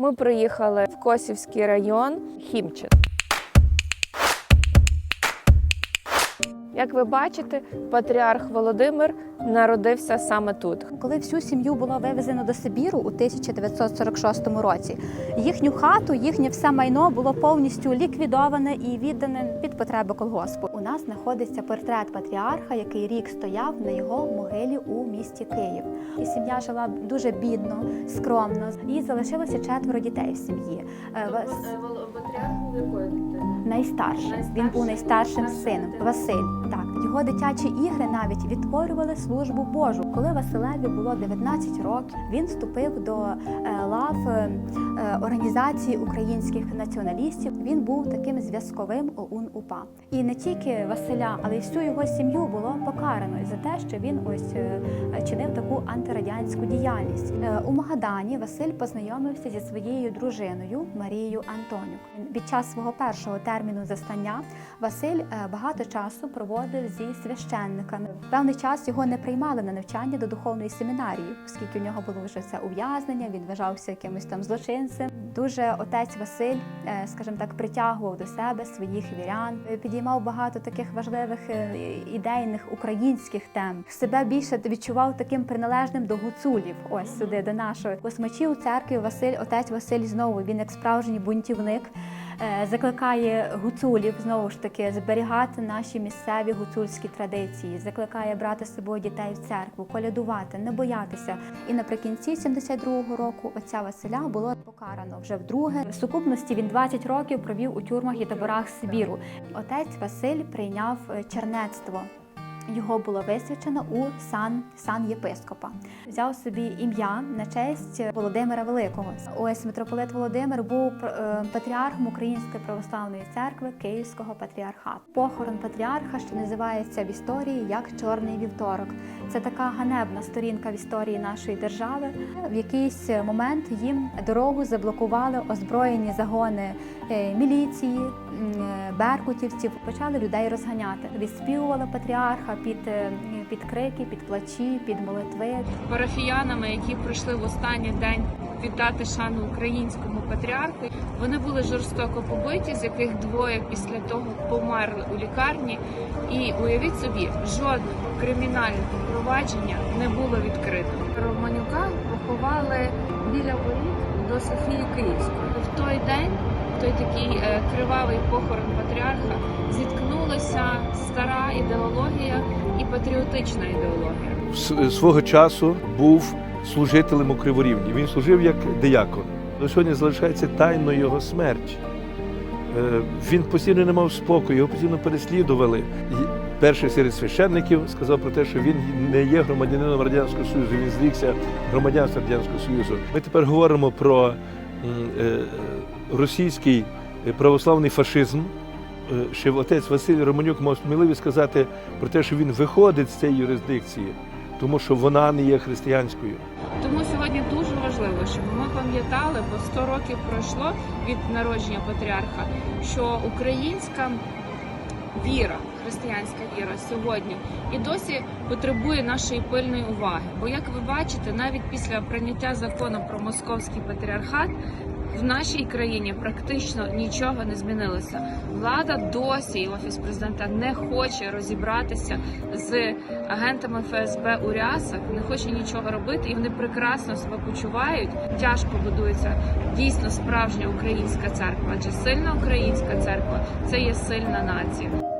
Ми приїхали в Косівський район Хімчин. Як ви бачите, патріарх Володимир народився саме тут. Коли всю сім'ю було вивезено до Сибіру у 1946 році, їхню хату, їхнє все майно було повністю ліквідоване і віддане під потреби колгоспу. Нас знаходиться портрет патріарха, який рік стояв на його могилі у місті Київ. І сім'я жила дуже бідно, скромно. І залишилося четверо дітей в сім'ї. Е, вас- Патріарх був якої? Найстарший. Він був найстаршим сином. Василь. Так, його дитячі ігри навіть відтворювали службу Божу. Коли Василеві було 19 років, він вступив до е, лав е, е, організації українських націоналістів. Він був таким зв'язковим ОУН УПА. І не тільки Василя, але й всю його сім'ю було покарано за те, що він ось е, чинив таку антирадянську діяльність. Е, У Магадані Василь познайомився зі своєю дружиною Марією Антонюк. Під час свого першого терміну застання Василь е, багато часу проводив зі священниками. Певний час його не приймали на навчання до духовної семінарії, оскільки у нього було вже це ув'язнення, він вважався якимось там злочинцем. Дуже отець Василь, е, скажімо так, притягував до себе своїх вірян, підіймав багато таких важливих е, ідейних українських тем. Себе більше відчував таким приналежним до гуцулів. Ось сюди, до нашої у церкві Василь, отець Василь знову він як справжній бунтівник. Е, Закликає гуцулів знову ж таки зберігати наші місцеві гуцульські традиції, закликає брати з собою дітей в церкву, колядувати, не боятися. І наприкінці 72-го року отця Василя було покарано вже вдруге. В сукупності він 20 років провів у тюрмах і таборах Сибіру. Отець Василь прийняв е, чернецтво. Його було висвячено у сан, сан єпископа. Взяв собі ім'я на честь Володимира Великого. Ось митрополит Володимир був е, патріархом Української православної церкви Київського патріархату. Похорон патріарха, що називається в історії як Чорний вівторок. Це така ганебна сторінка в історії нашої держави. В якийсь момент їм дорогу заблокували озброєні загони е, міліції, е, беркутівців. Почали людей розганяти. Відспівували патріарха під, е, під крики, під плачі, під молитви. парафіянами, які прийшли в останній день віддати шану українському патріарху. Вони були жорстоко побиті, з яких двоє після того померли у лікарні. І уявіть собі, жодного кримінального провадження не було відкрито. Романюка поховали біля воріт до Софії Київської. В той день, в той такий е, кривавий похорон патріарха, зіткнулася стара ідеологія і патріотична ідеологія. С- свого часу був служителем у Криворівні. Він служив як диякон. До сьогодні залишається тайною його смерть. Е, Він постійно не мав спокою, його постійно переслідували. Перший серед священників сказав про те, що він не є громадянином Радянського Союзу, він зрікся громадянства Радянського Союзу. Ми тепер говоримо про е, російський е, православний фашизм. Е, Ще отець Василь Романюк мав сміливість сказати про те, що він виходить з цієї юрисдикції, тому що вона не є християнською. Тому сьогодні дуже важливо, щоб ми пам'ятали, бо 100 років пройшло від народження патріарха, що українська віра, християнська віра сьогодні і досі потребує нашої пильної уваги. Бо, як ви бачите, навіть після прийняття закону про московський патріархат. В нашій країні практично нічого не змінилося. Влада досі і офіс президента не хоче розібратися з агентами ФСБ у рясах, не хоче нічого робити, і вони прекрасно себе почувають. Тяжко будується дійсно справжня українська церква. Адже сильна українська церква це є сильна нація.